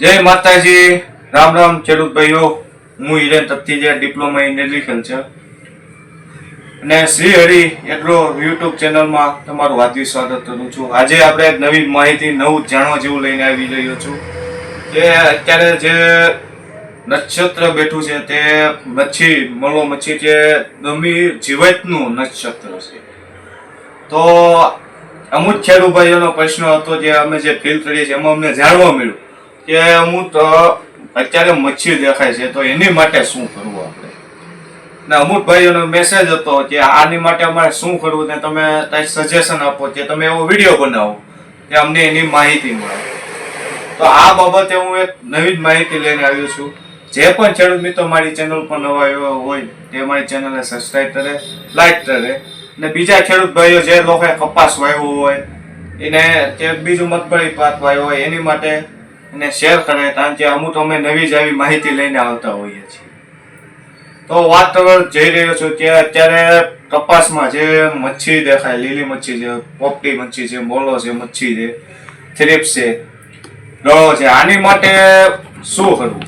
જય માતાજી. રામ રામ, ખેડૂત ભાઈઓ. હું Hiren Tattija diploma in agriculture અને શ્રી હરિ એગ્રો યુટ્યુબ ચેનલમાં તમારું હાર્દિક સ્વાગત કરું છું. આજે આપણે એક નવી માહિતી, નવું જાણવા જેવું લઈને આવી રહ્યો છું. કે અત્યારે જે નક્ષત્ર બેઠું છે તે મચ્છી મળો મચ્છી જે ગમી જીવતનું નક્ષત્ર છે. તો અમુક ખેડૂત ભાઈઓનો પ્રશ્ન હતો જે અમે જે ફીલ કરીએ છીએ, એમાં અમને જાણવા મળ્યું. કે અમુક તો અત્યારે મચ્છી દેખાય છે, તો એની માટે શું કરવું આપણે? ને અમુક ભાઈઓનો મેસેજ હતો કે આની માટે અમારે શું કરવું ને તમે કંઈક સજેશન આપો, કે તમે એવો વીડિયો બનાવો, કે અમને એની માહિતી મળે. તો આ બાબતે હું એક નવી જ માહિતી લઈને આવ્યો છું. જે પણ ખેડૂત મિત્રો મારી ચેનલ પર નવા આવ્યા હોય, તે મારી ચેનલને સબસ્ક્રાઈબ કરે લાઈક કરે. ને બીજા ખેડૂત ભાઈઓ જે લોકોએ કપાસ વાવ્યો હોય, એને જે બીજું મગફળી પાક વાવ્યો હોય, એની માટે એને શેર કરે કારણ કે અમુક અમે નવી જ આવી માહિતી લઈને આવતા હોઈએ છીએ. તો વાત કરવા જઈ રહ્યો છું કે અત્યારે કપાસમાં જે મચ્છી દેખાય, લીલી મચ્છી છે, પોપટી મચ્છી છે મોલો છે, મચ્છી છે થ્રીપ્સ છે, ડળો છે, આની માટે શું કરવું?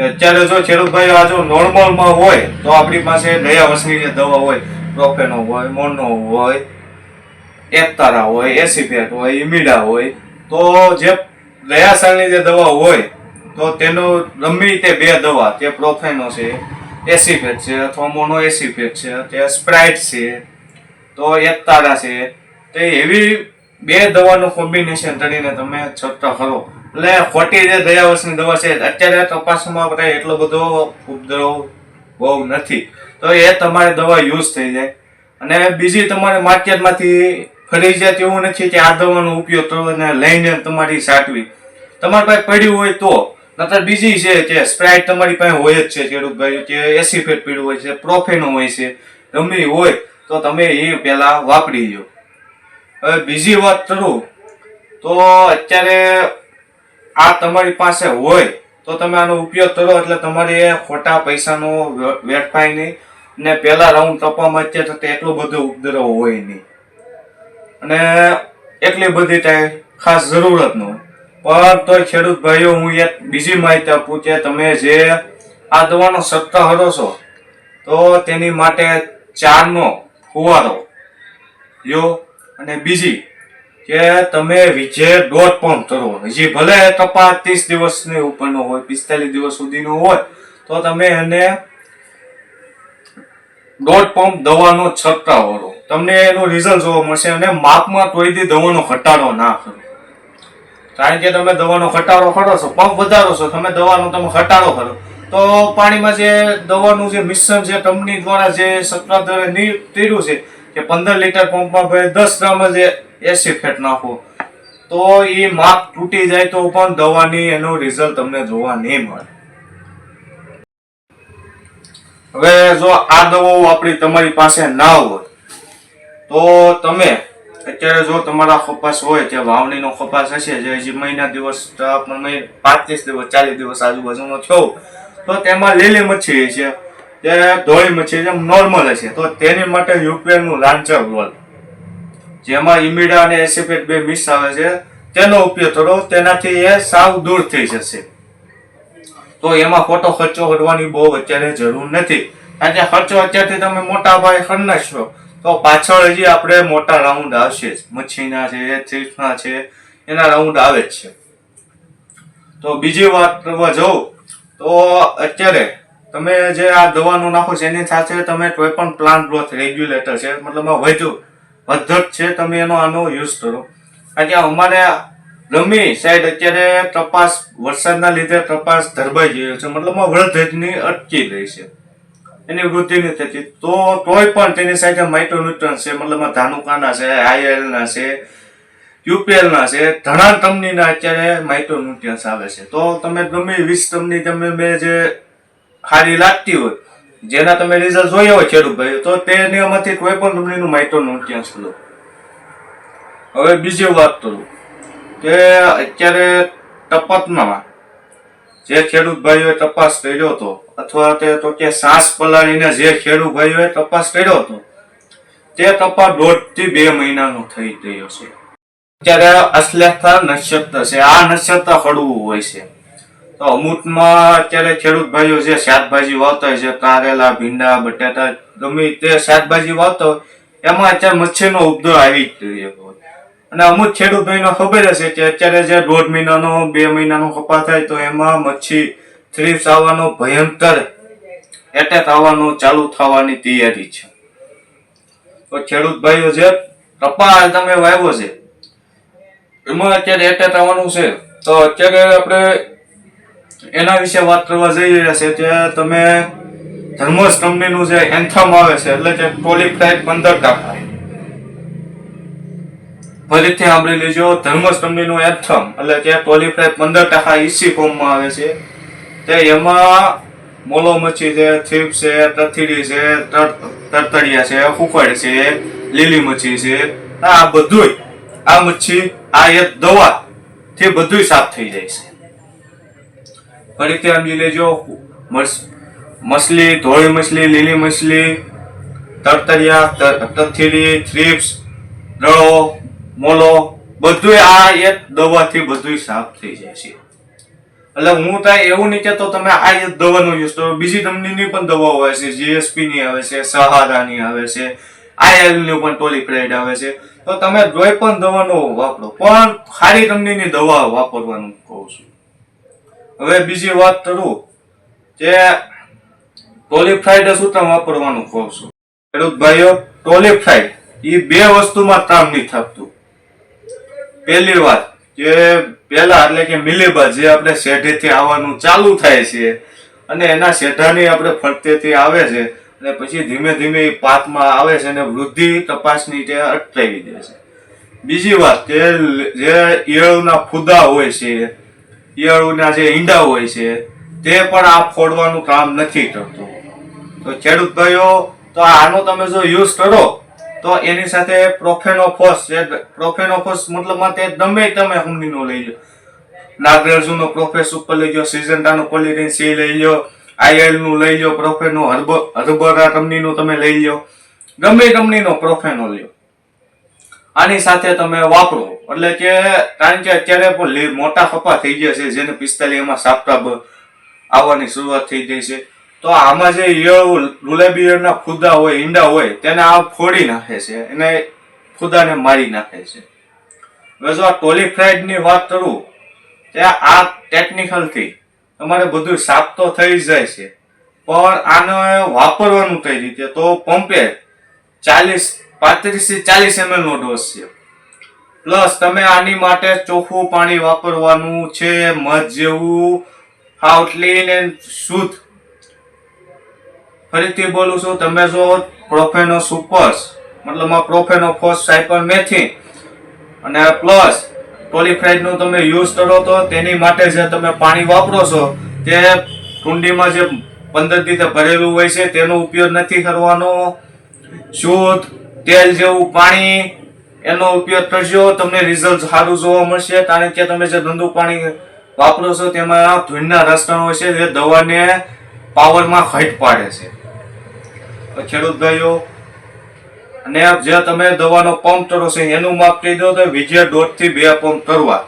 અત્યારે જો ખેડૂતભાઈ આ જો નોર્મલમાં હોય, તો આપણી પાસે ગયા વર્ષની જે દવા હોય પ્રોફેનો હોય, મોનો હોય, એકતારા હોય એસીફેટ હોય ઇમિડા હોય, તો જે ગયા જે દવા હોય, તો તેનો ગમે તે બે દવા, તે પ્રોફેનો છે, એસિફેટ છે અથવા મોનો એસિફેટ છે, તે સ્પ્રાઇટ છે, તો એકતાળા છે, તે એવી બે દવાનું કોમ્બિનેશન કરીને તમે છટતા કરો. એટલે ખોટી જે ગયા દવા છે, અત્યારે તપાસમાં આપણે એટલો બધો ઉપદ્રવ બહુ નથી. તો એ તમારે દવા યુઝ થઈ જાય. અને બીજી તમારે માર્કેટમાંથી ફરજિયાત એવું નથી કે આ દવાનો ઉપયોગ અને લઈને તમારી સાટવી તમારી પાસે પડ્યું હોય તો નતર બીજી છે કે સ્પ્રાઇટ તમારી પાસે હોય જ છે ખેડૂતભાઈ કે એસીફેટ પીડું હોય છે પ્રોફેનો હોય છે, ગમે હોય તો તમે એ પહેલાં વાપરી લો હવે બીજી વાત કરું, તો અત્યારે આ તમારી પાસે હોય તો તમે આનો ઉપયોગ કરો, એટલે તમારે ખોટા પૈસાનો વેડફાય નહીં ને પહેલા રાઉન્ડ તપવામાં અત્યારે એટલો બધો ઉપદ્રવ હોય નહીં. અને એટલી બધી કાંઈ ખાસ જરૂરત ન હોય. પણ તોય ખેડૂત ભાઈઓ, હું એક બીજી માહિતી આપું કે તમે જે આ દવાનો સત્તા હરો છો, તો તેની માટે ચારનો ફુવારો, યો અને બીજી કે તમે વિજય ડોટ પંપ કરો. હજી ભલે કપાસ ત્રીસ દિવસની ઉપરનો હોય, પિસ્તાલીસ દિવસ સુધીનો હોય, તો તમે એને ડોટ પંપ દવાનો છંટકાવ કરો. તમને એનું રિઝલ્ટ જોવા મળશે અને માપમાં કોઈ દી દવાનો ઘટાડો ના કરો. કારણ કે તમે દવાનો ઘટાડો કરો છો, પંપ વધારો છો, તમે દવાનો તમે ઘટાડો કરો. તો પાણીમાં જે દવાનું જે મિશ્રણ છે કંપની દ્વારા જે સરકાર દ્વારા નીકળ્યું છે, કે પંદર લીટર પંપમાં ભાઈ દસ ગ્રામ જ એસી ફેટ નાખો. તો એ માપ તૂટી જાય તો પણ દવાની એનું રિઝલ્ટ તમને જોવા નહીં મળે. હવે જો આ દવાઓ આપણી તમારી પાસે ના હોય તો તમે અત્યારે જો તમારા કપાસ હોય જે વાવણીનો કપાસ હશે, જે હજી મહિના દિવસ પાંત્રીસ દિવસ, ચાલીસ દિવસ આજુબાજુનો થયો તો તેમાં લીલી મચ્છી છે તે ધોળી મચ્છી જેમ નોર્મલ હશે, તો તેની માટે યુપીએલનું લાંચર રોલ જેમાં ઇમિડા અને એસિપેટ બે મિક્સ આવે છે, તેનો ઉપયોગ કરો, તેનાથી એ સાવ દૂર થઈ જશે. તો એમાં ખોટો ખર્ચો કરવાની બહુ અત્યારે જરૂર નથી. કારણ કે ખર્ચો અત્યારથી તમે મોટા ભાઈ કરી તો પાછળ હજી આપણે મોટા રાઉન્ડ આવશે મચ્છીના છે થ્રીફના છે, એના રાઉન્ડ આવે જ છે. તો બીજી વાત કરવા જાઉં, તો અત્યારે તમે જે આ દવાનું નાખો છો, એની સાથે તમે કોઈ પણ પ્લાન્ટ ગ્રોથ રેગ્યુલેટર છે, મતલબ વધુ, વધક છે, તમે એનો આનો યુઝ કરો. કારણ કે અમારે રમી સાઈડ અત્યારે તપાસ, વરસાદના લીધે તપાસ ધરબાઈ ગયો છે, મતલબ વૃદ્ધની અટકી રહી છે. એની વૃદ્ધિ નથી થતી. તો તોય પણ તેની સાથે માઇક્રોન્યુટ્રન છે, મતલબ ધાનુકાના છે, આઈએલના છે યુપીએલ ના છે ઘણા કંપનીના અત્યારે માઇક્રોન્યુટ્રન્સ આવે છે. તો તમે ગમે વીસ કંપની તમે બે જે સારી લાગતી હોય, જેના તમે રિઝલ્ટ જોયા હોય ખેડૂતભાઈ, તો તો તેનામાંથી કોઈ પણ કંપનીનું માઇક્રોન્યુટ્રન્સ લો. હવે બીજી વાત કરું. કે અત્યારે ટપકમાં જે ખેડૂત ભાઈઓએ તપાસ કર્યો હતો, અથવા તે તો કે સાસ પલાળીને જે ખેડૂત ભાઈઓએ તપાસ કર્યો હતો, તે તપાસ દોઢથી બે મહિનાનો થઈ ગયો છે. અત્યારે અશ્લેષા નક્ષત્ર છે. આ નક્ષત્ર હળવું હોય છે. તો અમુકમાં અત્યારે ખેડૂત ભાઈઓ જે શાકભાજી વાવતા હોય છે, કારેલા, ભીંડા, બટાટા, ગમે તે શાકભાજી વાવતા હોય, એમાં અત્યારે મચ્છીનો ઉપદ્રવ આવી જ રહ્યો હોય અને અમુક ખેડૂત ભાઈનો ખબર હશે કે અત્યારે જે દોઢ મહિનાનો, બે મહિનાનો કપા થાય તો એમાં મચ્છી થ્રીપ્સ આવવાનો ભયંકર એટેક આવવાનો ચાલુ થવાની તૈયારી છે. તો ખેડૂત ભાઈઓ છે કપા તમે વાવ્યો છે. એમાં અત્યારે એટેક આવવાનું છે. તો અત્યારે આપણે એના વિશે વાત કરવા જઈ રહ્યા છે કે તમે ધર્મસ કંપનીનું જે એન્થમ આવે છે, એટલે કે ક્વોલિફાઈડ પંદર ટકા ફરીથી સાંભળી લેજો. ધર્મોસ કંપનીનું એથમ, એટલે કે ક્વોલિફાઈડ પંદર ટકા ઈસી ફોર્મમાં આવે છે. તે એમાં મોલો મચ્છી છે, થીપ છે તથીડી છે, તર- તરતડિયા છે, ફૂફડ છે લીલી મચ્છી છે. આ બધુંય, આ મચ્છી, આ એક દવા થી બધુંય સાફ થઈ જાય છે. ફરીથી સમજી લેજો. મછલી ધોળી મછલી લીલી મછલી તરતરિયા તથીડી થ્રીપ્સ, દળો મોલો, બધુંય આ એક દવાથી બધુંય સાફ થઈ જાય છે. એટલે હું ત્યાં એવું નહીં કહેતો, તમે આ એક દવાનો યુઝ કરો. બીજી કંપનીની પણ દવાઓ આવે છે જીએસપી ની આવે છે સહારાની આવે છે આઈએલની પણ ટોલીફ્રાઇડ આવે છે. તો તમે કોઈ પણ દવાનો વાપરો. પણ ખારી કંપનીની દવા વાપરવાનું કહું છું. હવે બીજી વાત કરું કે ટોલીફ્રાઈડ શું તમે વાપરવાનું કહું છું? ખેડૂત ભાઈઓ ટોલીફ્રાઇડ એ બે વસ્તુમાં કામ નહીં થતું પહેલી વાત કે પહેલા એટલે કે મિલીબાગ જે આપણે શેઢેથી આવવાનું ચાલુ થાય છે અને એના શેઢાની આપણે ફરતેથી આવે છે અને પછી ધીમે ધીમે એ પાકમાં આવે છે અને વૃદ્ધિ તપાસની તે અટકાવી દે છે. બીજી વાત કે જે ઈયળના ફૂદા હોય છે, ઈયળના જે ઈંડા હોય છે, તે પણ આ ફોડવાનું કામ નથી કરતું. તો ખેડૂત ભાઈઓ, તો આનો તમે જો યુઝ કરો તો એની સાથે પ્રોફેનોફોસ છે પ્રોફેનોફોસ મતલબમાં તે ગમે તમે હુમનીનો લઈ લો નાગરજુનો પ્રોફેસ ઉપર લઈ લો સિઝન્ટાનો પોલિરીન સી લઈ લો આઈએલનું લઈ લો પ્રોફેનો હર્બ હર્બરા કંપનીનું તમે લઈ લો ગમે કંપનીનો પ્રોફેનો લ્યો. આની સાથે તમે વાપરો. એટલે કે કારણ કે અત્યારે પણ મોટા કપા થઈ ગયા છે, જેને પિસ્તાલીસમાં સાપટા આવવાની શરૂઆત થઈ ગઈ છે. તો આમાં જે ઈયળ ઈયળના ફૂદા હોય, ઈંડા હોય, તેને આ ફોડી નાખે છે. એને ખુદાને મારી નાખે છે. હવે જો આ ટોલીફ્રાઇડની વાત કરું ત્યાં આ ટેકનિકલથી તમારે બધું સાફ તો થઈ જાય છે, પણ આને વાપરવાનું કઈ રીતે? તો પંપે ચાલીસ પાંત્રીસથી ચાલીસ એમએલ નો ડોઝ છે. પ્લસ તમે આની માટે ચોખ્ખું પાણી વાપરવાનું છે, મધ જેવું હાવ ક્લીન એન્ડ શુદ્ધ ફરીથી બોલું છું, તમે જો પ્રોફેનો સુપર્સ મતલબ પ્રોફેનો ફોસ સાયપર મેથી અને પ્લસ પોલીફ્રાઇડનું તમે યુઝ કરો તો તેની માટે જે તમે પાણી વાપરો છો, તે કુંડીમાં જે દિવસે ભરેલું હોય છે, તેનો ઉપયોગ નથી કરવાનો. શુદ્ધ તેલ જેવું પાણી, એનો ઉપયોગ કરજો, તમને રિઝલ્ટ સારું જોવા મળશે, કારણ કે તમે જે ગંદુ પાણી વાપરો છો, તેમાં ધૂળના હોય છે, જે દવાને પાવરમાં ઘટ પાડે છે. ખેડૂત ભાઈઓ, અને જે તમે દવાનો પંપ કરો છો, એનું માપ કહી દો તો વિજય દોઢથી બે પંપ કરવા.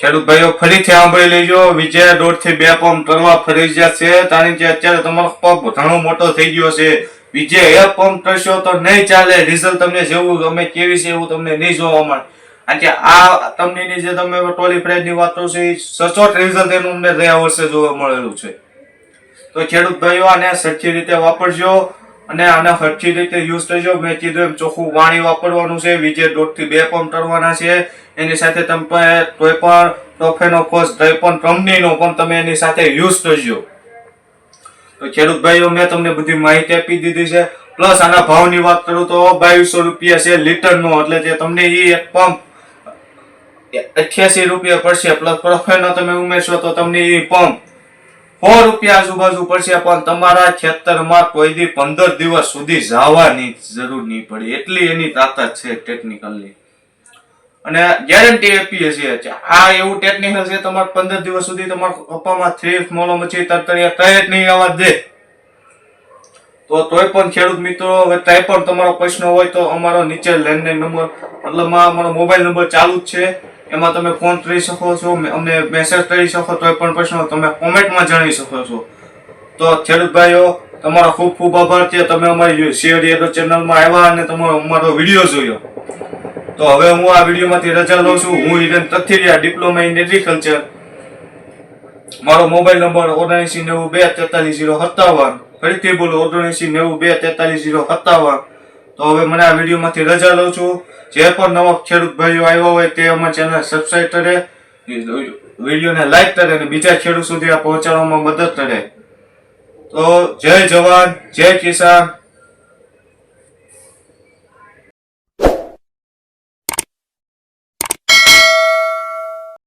ખેડૂત ભાઈઓ, ફરીથી સાંભળી લેજો, વિજય દોઢથી બે પંપ કરવા ફરજિયાત છે. કારણ કે અત્યારે તમારો પંપ ઘણો મોટો થઈ ગયો છે. વિજય એ પંપ કરશો તો નહીં ચાલે. રિઝલ્ટ તમને જેવું ગમે કેવી છે એવું તમને નહીં જોવા મળે. કારણ કે આ કંપનીની જે તમે ટોલી પ્રાઇડની વાત કરો છો, એ સચોટ રિઝલ્ટ એનું અમને ગયા વર્ષે જોવા મળેલું છે. તો ખેડૂત ભાઈઓ આને સરખી રીતે વાપરજો અને આને સરખી રીતે યુઝ થજો. મેં કીધું એમ ચોખ્ખું પાણી વાપરવાનું છે. વિજય દોઢથી બે પંપ કરવાના છે. એની સાથે તમે કોઈ પણ પ્રોફેનોફોસ કોઈ પણ કંપનીનો પણ તમે એની સાથે યુઝ થજો. તો ખેડૂત ભાઈઓ, મેં તમને બધી માહિતી આપી દીધી છે. પ્લસ આના ભાવની વાત કરું તો બાવીસો રૂપિયા છે લીટરનો. એટલે જે તમને એ એક પંપ અઠ્યાસી રૂપિયા પડશે. પ્લસ પ્રોફેનો તમે ઉમેરશો તો તમને એ પંપ સો રૂપિયા આજુબાજુ પડશે, પણ તમારા ખેતરમાં કોઈ દી પંદર દિવસ સુધી જવાની જરૂર નહીં પડે. એટલી એની તાકાત છે ટેકનિકલની અને ગેરંટી આપીએ છીએ આ એવું ટેકનિકલ છે, તમારે પંદર દિવસ સુધી તમારા પપ્પામાં થ્રીફ મોલો મચ્છી તરતરિયા કઈ જ નહીં આવવા દે. તો તોય પણ ખેડૂત મિત્રો, હવે કાંઈ પણ તમારો પ્રશ્ન હોય તો અમારો નીચે લેન્ડલાઇન નંબર મતલબ અમારો મોબાઈલ નંબર ચાલુ જ છે. એમાં તમે ફોન કરી શકો છો અમને મેસેજ કરી શકો, તોય પણ પ્રશ્ન તમે કોમેન્ટમાં જણાવી શકો છો. તો ખેડૂત ભાઈઓ, તમારો ખૂબ ખૂબ આભાર છે. તમે અમારી શેર ચેનલમાં આવ્યા અને તમારો અમારો વીડિયો જોયો. તો હવે હું આ વિડીયોમાંથી રજા લઉં છું. હું Hiren Tathiriya, diploma in agriculture. મારો મોબાઈલ નંબર ઓગણસી નેવું બે તેતાલીસ જીરો સત્તાવન. ફરીથી બોલો ઓગણીસી નેવું, બે, તેતાલીસ જીરો સત્તાવન. તો હવે મને આ વિડીયોમાંથી રજા લઉં છું. જે પણ નવા ખેડૂત ભાઈઓ આવ્યો હોય તે અમારી ચેનલ સબસ્ક્રાઈબ કરે. વિડીયોને લાઈક કરે અને બીજા ખેડૂત સુધી આ પહોંચાડવામાં મદદ કરે. તો જય જવાન, જય કિસાન.